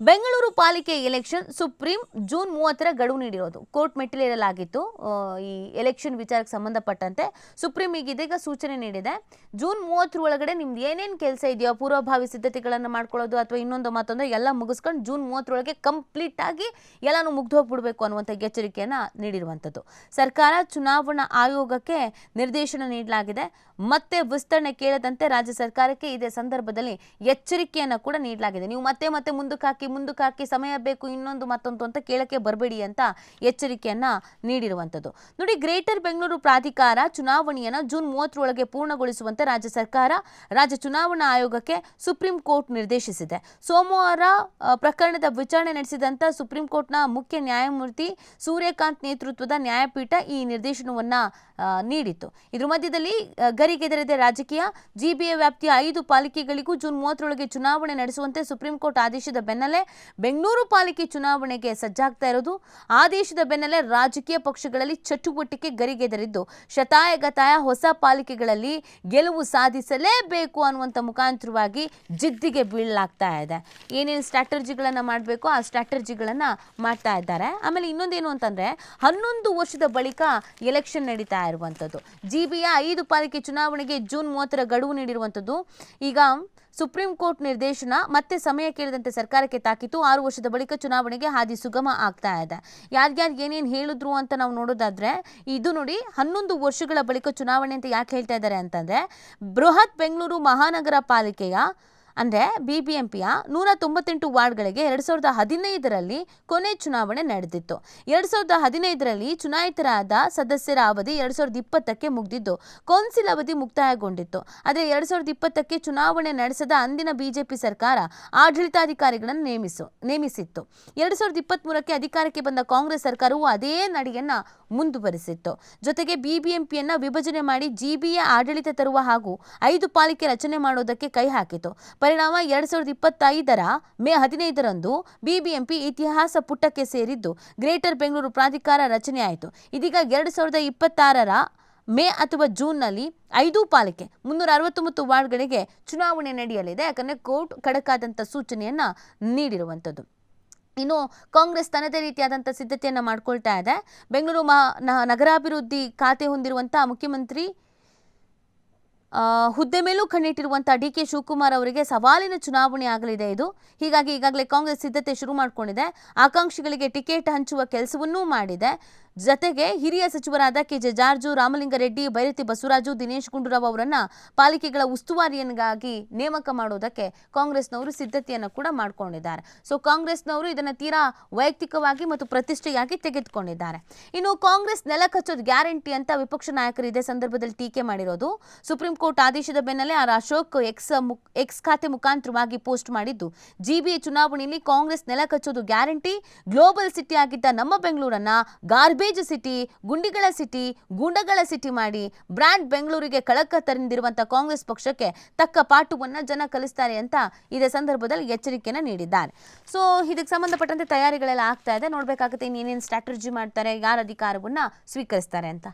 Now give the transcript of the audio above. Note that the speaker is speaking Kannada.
ಬೆಂಗಳೂರು ಪಾಲಿಕೆ ಎಲೆಕ್ಷನ್ ಸುಪ್ರೀಂ ಜೂನ್ ಮೂವತ್ತರ ಗಡುವು ನೀಡಿರೋದು. ಕೋರ್ಟ್ ಮೆಟ್ಟಿಲೇರಲಾಗಿತ್ತು. ಈ ಎಲೆಕ್ಷನ್ ವಿಚಾರಕ್ಕೆ ಸಂಬಂಧಪಟ್ಟಂತೆ ಸುಪ್ರೀಂ ಈಗ ಇದೀಗ ಸೂಚನೆ ನೀಡಿದೆ. ಜೂನ್ ಮೂವತ್ತರ ಒಳಗಡೆ ನಿಮ್ದು ಏನೇನು ಕೆಲಸ ಇದೆಯೋ, ಪೂರ್ವಭಾವಿ ಸಿದ್ಧತೆಗಳನ್ನು ಮಾಡ್ಕೊಳ್ಳೋದು ಅಥವಾ ಇನ್ನೊಂದು ಮತ್ತೊಂದು ಎಲ್ಲ ಮುಗಿಸ್ಕೊಂಡು ಜೂನ್ ಮೂವತ್ತರೊಳಗೆ ಕಂಪ್ಲೀಟ್ ಆಗಿ ಎಲ್ಲಾನು ಮುಗ್ದು ಹೋಗ್ಬಿಡ್ಬೇಕು ಅನ್ನುವಂಥ ಎಚ್ಚರಿಕೆಯನ್ನು ನೀಡಿರುವಂಥದ್ದು. ಸರ್ಕಾರ ಚುನಾವಣಾ ಆಯೋಗಕ್ಕೆ ನಿರ್ದೇಶನ ನೀಡಲಾಗಿದೆ. ಮತ್ತೆ ವಿಸ್ತರಣೆ ಕೇಳದಂತೆ ರಾಜ್ಯ ಸರ್ಕಾರಕ್ಕೆ ಇದೇ ಸಂದರ್ಭದಲ್ಲಿ ಎಚ್ಚರಿಕೆಯನ್ನು ಕೂಡ ನೀಡಲಾಗಿದೆ. ನೀವು ಮತ್ತೆ ಮತ್ತೆ ಮುಂದಕ್ಕೆ ಹಾಕಿ ಮುಂದಕ್ಕೆ ಹಾಕಿ ಸಮಯ ಬೇಕು, ಇನ್ನೊಂದು ಮತ್ತೊಂದು ಅಂತ ಕೇಳಕ್ಕೆ ಬರಬೇಡಿ ಅಂತ ಎಚ್ಚರಿಕೆಯನ್ನ ನೀಡಿರುವಂಥದ್ದು. ನೋಡಿ, ಗ್ರೇಟರ್ ಬೆಂಗಳೂರು ಪ್ರಾಧಿಕಾರ ಚುನಾವಣೆಯನ್ನು ಜೂನ್ ಮೂವತ್ತರೊಳಗೆ ಪೂರ್ಣಗೊಳಿಸುವಂತೆ ರಾಜ್ಯ ಸರ್ಕಾರ, ರಾಜ್ಯ ಚುನಾವಣಾ ಆಯೋಗಕ್ಕೆ ಸುಪ್ರೀಂ ಕೋರ್ಟ್ ನಿರ್ದೇಶಿಸಿದೆ. ಸೋಮವಾರ ಪ್ರಕರಣದ ವಿಚಾರಣೆ ನಡೆಸಿದಂತ ಸುಪ್ರೀಂ ಕೋರ್ಟ್ನ ಮುಖ್ಯ ನ್ಯಾಯಮೂರ್ತಿ ಸೂರ್ಯಕಾಂತ್ ನೇತೃತ್ವದ ನ್ಯಾಯಪೀಠ ಈ ನಿರ್ದೇಶನವನ್ನ ನೀಡಿತ್ತು. ನೀಡಿತು ಇದ್ರ ಮಧ್ಯದಲ್ಲಿ ಗರಿಗೆದರಿದ ರಾಜಕೀಯ ಜಿಬಿಎ ವ್ಯಾಪ್ತಿಯ ಐದು ಪಾಲಿಕೆಗಳಿಗೂ ಜೂನ್ ಮೂವತ್ತರೊಳಗೆ ಚುನಾವಣೆ ನಡೆಸುವಂತೆ ಸುಪ್ರೀಂ ಕೋರ್ಟ್ ಆದೇಶದ ಬೆನ್ನಲ್ಲೇ ಬೆಂಗಳೂರು ಪಾಲಿಕೆ ಚುನಾವಣೆಗೆ ಸಜ್ಜಾಗ್ತಾ ಇರೋದು. ಆದೇಶದ ಬೆನ್ನಲ್ಲೇ ರಾಜಕೀಯ ಪಕ್ಷಗಳಲ್ಲಿ ಚಟುವಟಿಕೆ ಗರಿಗೆದರಿದ್ದು, ಶತಾಯಗತಾಯ ಹೊಸ ಪಾಲಿಕೆಗಳಲ್ಲಿ ಗೆಲುವು ಸಾಧಿಸಲೇಬೇಕು ಅನ್ನುವಂಥ ಮುಖಾಂತರವಾಗಿ ಜಿದ್ದಿಗೆ ಬೀಳಲಾಗ್ತಾ ಇದೆ. ಏನೇನು ಸ್ಟ್ರಾಟರ್ಜಿಗಳನ್ನು ಮಾಡಬೇಕು, ಆ ಸ್ಟ್ರಾಟರ್ಜಿಗಳನ್ನು ಮಾಡ್ತಾ ಇದ್ದಾರೆ. ಆಮೇಲೆ ಇನ್ನೊಂದೇನು ಅಂತಂದರೆ, ಹನ್ನೊಂದು ವರ್ಷದ ಬಳಿಕ ಎಲೆಕ್ಷನ್ ನಡೀತಾ ಇರುವಂಥದ್ದು. ಜಿ ಬಿಯ ಐದು ಪಾಲಿಕೆ ಚುನಾವಣೆಗೆ ಜೂನ್ ಮೂವತ್ತರ ಗಡುವು ನೀಡಿರುವಂಥದ್ದು. ಈಗ ಸುಪ್ರೀಂ ಕೋರ್ಟ್ ನಿರ್ದೇಶನ ಮತ್ತೆ ಸಮಯ ಕೇಳಿದಂತೆ ಸರ್ಕಾರಕ್ಕೆ ತಾಕಿತು. ಆರು ವರ್ಷದ ಬಳಿಕ ಚುನಾವಣೆಗೆ ಹಾದಿ ಸುಗಮ ಆಗ್ತಾ ಇದೆ. ಯಾರ್ಯಾರು ಏನೇನು ಹೇಳಿದ್ರು ಅಂತ ನಾವು ನೋಡೋದಾದ್ರೆ, ಇದು ನೋಡಿ ಹನ್ನೊಂದು ವರ್ಷಗಳ ಬಳಿಕ ಚುನಾವಣೆ ಅಂತ ಯಾಕೆ ಹೇಳ್ತಾ ಇದ್ದಾರೆ ಅಂತಂದ್ರೆ, ಬೃಹತ್ ಬೆಂಗಳೂರು ಮಹಾನಗರ ಪಾಲಿಕೆಯ ಅಂದರೆ ಬಿ ಬಿ ಎಂ ಪಿಯ ನೂರ ತೊಂಬತ್ತೆಂಟು ವಾರ್ಡ್ಗಳಿಗೆ ಎರಡು ಸಾವಿರದ ಹದಿನೈದರಲ್ಲಿ ಕೊನೆ ಚುನಾವಣೆ ನಡೆದಿತ್ತು. ಎರಡು ಸಾವಿರದ ಹದಿನೈದರಲ್ಲಿ ಚುನಾಯಿತರಾದ ಸದಸ್ಯರ ಅವಧಿ ಎರಡು ಸಾವಿರದ ಇಪ್ಪತ್ತಕ್ಕೆ ಮುಗಿದಿದ್ದು, ಕೌನ್ಸಿಲ್ ಅವಧಿ ಮುಕ್ತಾಯಗೊಂಡಿತ್ತು. ಆದರೆ ಎರಡು ಸಾವಿರದ ಇಪ್ಪತ್ತಕ್ಕೆ ಚುನಾವಣೆ ನಡೆಸದ ಅಂದಿನ ಬಿಜೆಪಿ ಸರ್ಕಾರ ಆಡಳಿತಾಧಿಕಾರಿಗಳನ್ನು ನೇಮಿಸು, ನೇಮಿಸಿತ್ತು. ಎರಡು ಸಾವಿರದ ಇಪ್ಪತ್ತ್ಮೂರಕ್ಕೆ ಅಧಿಕಾರಕ್ಕೆ ಬಂದ ಕಾಂಗ್ರೆಸ್ ಸರ್ಕಾರವು ಅದೇ ನಡೆಯನ್ನ ಮುಂದುವರಿಸಿತ್ತು. ಜೊತೆಗೆ ಬಿಬಿಎಂಪಿಯನ್ನು ವಿಭಜನೆ ಮಾಡಿ ಜಿಬಿಯ ಆಡಳಿತ ತರುವ ಹಾಗೂ ಐದು ಪಾಲಿಕೆ ರಚನೆ ಮಾಡೋದಕ್ಕೆ ಕೈ ಹಾಕಿತು. ಪರಿಣಾಮ ಎರಡ್ ಸಾವಿರದ ಇಪ್ಪತ್ತೈದರ ಮೇ ಹದಿನೈದರಂದು ಬಿಬಿಎಂಪಿ ಇತಿಹಾಸ ಪುಟಕ್ಕೆ ಸೇರಿದ್ದು ಗ್ರೇಟರ್ ಬೆಂಗಳೂರು ಪ್ರಾಧಿಕಾರ ರಚನೆಯಾಯಿತು ಇದೀಗ ಎರಡು ಸಾವಿರದ ಇಪ್ಪತ್ತಾರರ ಮೇ ಅಥವಾ ಜೂನ್ನಲ್ಲಿ ಐದು ಪಾಲಿಕೆ, ಮುನ್ನೂರ ಅರವತ್ತೊಂಬತ್ತು ವಾರ್ಡ್ಗಳಿಗೆ ಚುನಾವಣೆ ನಡೆಯಲಿದೆ. ಯಾಕಂದರೆ ಕೋರ್ಟ್ ಖಡಕ್ಕಾದಂಥ ಸೂಚನೆಯನ್ನು ನೀಡಿರುವಂಥದ್ದು. ಇನ್ನು ಕಾಂಗ್ರೆಸ್ ತನ್ನದೇ ರೀತಿಯಾದಂಥ ಸಿದ್ಧತೆಯನ್ನು ಮಾಡಿಕೊಳ್ತಾ ಇದೆ. ಬೆಂಗಳೂರು ಮಾ ನಗರಾಭಿವೃದ್ಧಿ ಖಾತೆ ಹೊಂದಿರುವಂಥ ಮುಖ್ಯಮಂತ್ರಿ ಹುದ್ದೆ ಮೇಲೂ ಕಣ್ಣಿಟ್ಟಿರುವಂಥ ಡಿ ಕೆ ಶಿವಕುಮಾರ್ ಅವರಿಗೆ ಸವಾಲಿನ ಚುನಾವಣೆ ಆಗಲಿದೆ ಇದು. ಹೀಗಾಗಿ ಈಗಾಗಲೇ ಕಾಂಗ್ರೆಸ್ ಸಿದ್ಧತೆ ಶುರು ಮಾಡಿಕೊಂಡಿದೆ. ಆಕಾಂಕ್ಷಿಗಳಿಗೆ ಟಿಕೆಟ್ ಹಂಚುವ ಕೆಲಸವನ್ನೂ ಮಾಡಿದೆ. ಜತೆಗೆ ಹಿರಿಯ ಸಚಿವರಾದ K J George, Ramalinga Reddy, Byrathi Basavaraju, Dinesh Gundu Rao ಅವರನ್ನ ಪಾಲಿಕೆಗಳ ಉಸ್ತುವಾರಿಯನ್ನಾಗಿ ನೇಮಕ ಮಾಡೋದಕ್ಕೆ ಕಾಂಗ್ರೆಸ್ನವರು ಸಿದ್ಧತೆಯನ್ನು ಕೂಡ ಮಾಡಿಕೊಂಡಿದ್ದಾರೆ. ಸೊ ಕಾಂಗ್ರೆಸ್ನವರು ಇದನ್ನು ತೀರಾ ವೈಯಕ್ತಿಕವಾಗಿ ಮತ್ತು ಪ್ರತಿಷ್ಠೆಯಾಗಿ ತೆಗೆದುಕೊಂಡಿದ್ದಾರೆ. ಇನ್ನು ಕಾಂಗ್ರೆಸ್ ನೆಲ ಕಚ್ಚೋದು ಗ್ಯಾರಂಟಿ ಅಂತ ವಿಪಕ್ಷ ನಾಯಕರು ಇದೇ ಸಂದರ್ಭದಲ್ಲಿ ಟೀಕೆ ಮಾಡಿರೋದು. ಸುಪ್ರೀಂ ಕೋರ್ಟ್ ಆದೇಶದ ಬೆನ್ನಲ್ಲೇ ಆರ್ ಅಶೋಕ್ ಎಕ್ಸ್ ಎಕ್ಸ್ ಖಾತೆ ಮುಖಾಂತರವಾಗಿ ಪೋಸ್ಟ್ ಮಾಡಿದ್ದು ಜಿಬಿಎ ಚುನಾವಣೆಯಲ್ಲಿ ಕಾಂಗ್ರೆಸ್ ನೆಲ ಕಚ್ಚೋದು ಗ್ಯಾರಂಟಿ, ಗ್ಲೋಬಲ್ ಸಿಟಿ ಆಗಿದ್ದ ನಮ್ಮ ಬೆಂಗಳೂರನ್ನ ಗಾರ್ಬೇಜ್ ಸಿಟಿ ಗುಂಡಿಗಳ ಸಿಟಿ ಗುಂಡಗಳ ಸಿಟಿ ಮಾಡಿ ಬ್ರ್ಯಾಂಡ್ ಬೆಂಗಳೂರಿಗೆ ಕಳಕ ತಂದಿರುವಂತ ಕಾಂಗ್ರೆಸ್ ಪಕ್ಷಕ್ಕೆ ತಕ್ಕ ಪಾಠವನ್ನ ಜನ ಕಲಿಸ್ತಾರೆ ಅಂತ ಇದೇ ಸಂದರ್ಭದಲ್ಲಿ ಎಚ್ಚರಿಕೆಯನ್ನು ನೀಡಿದ್ದಾರೆ. ಸೊ ಇದಕ್ಕೆ ಸಂಬಂಧಪಟ್ಟಂತೆ ತಯಾರಿಗಳೆಲ್ಲ ಆಗ್ತಾ ಇದೆ. ನೋಡ್ಬೇಕಾಗುತ್ತೆ ಇನ್ನೇನೇನು ಸ್ಟ್ರಾಟಜಿ ಮಾಡ್ತಾರೆ, ಯಾರು ಅಧಿಕಾರವನ್ನ ಸ್ವೀಕರಿಸ್ತಾರೆ ಅಂತ.